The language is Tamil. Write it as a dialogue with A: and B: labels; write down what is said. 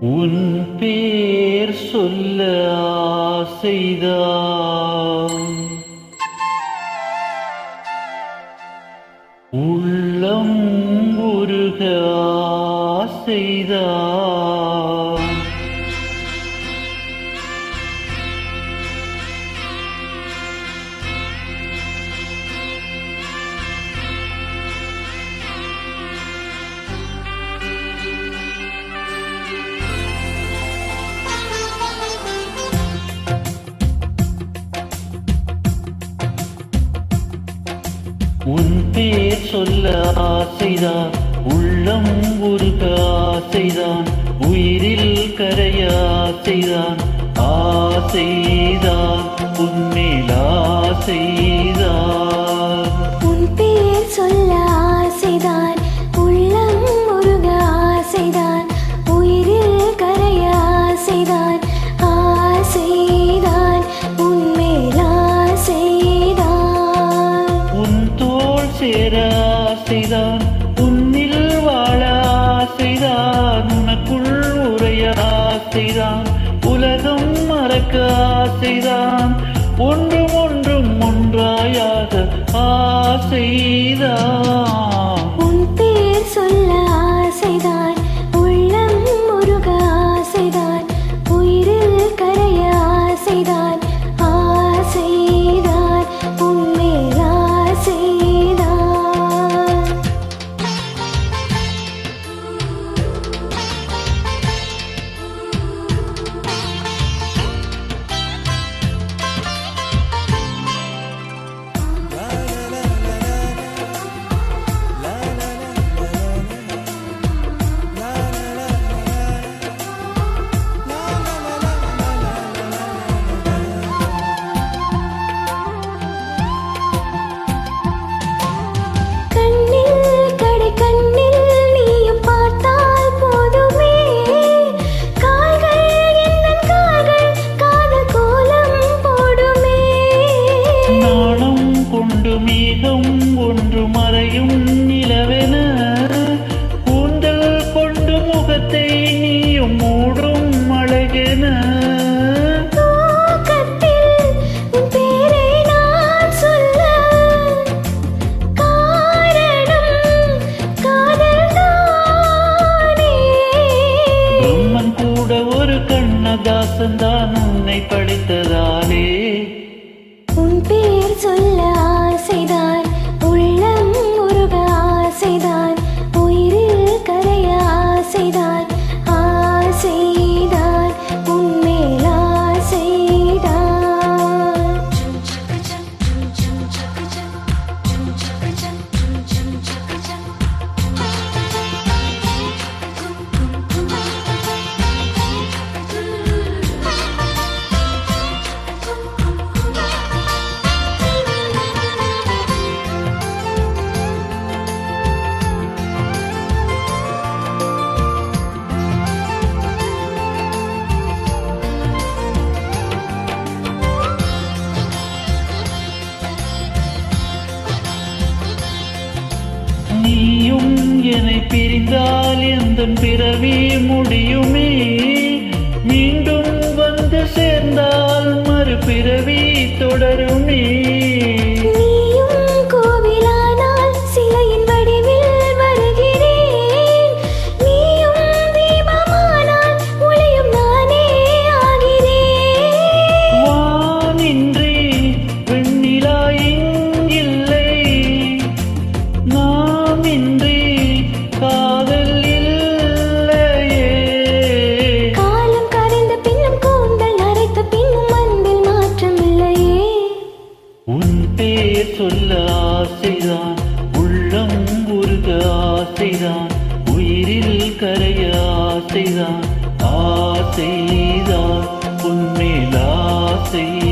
A: உன் பேர் சொல்ல ஆசைதான். உள்ளம் உருக ஆசைதான். உன் பேர் சொல்ல ஆசைதான். உள்ளம் உருக ஆசைதான். உயிரில் கரைய ஆசைதான். ஆசைதான். உன்மேல் ஆசைதான்.
B: உன் பேர் சொல்ல ஆசைதான். உள்ளம் உருக ஆசைதான். ஆசைதான்
A: உன்னில் வாழ ஆசைதான் உனக்குள் உரைய ஆசைதான் உலகம் மறக்க ஆசைதான் ஒன்றும் ஒன்றும் ஒன்றாயாக ஆசைதான். nothing done பிரிந்தால் எந்த பிறவி முடியுமே? மீண்டும் வந்து சேர்ந்தால் மறுபிறவி தொடருமே? பேர் சொல்ல ஆசைதான். உள்ளம் உருக ஆசைதான். உயிரில் கரைய ஆசைதான். ஆசைதான். உன்மேல் ஆசை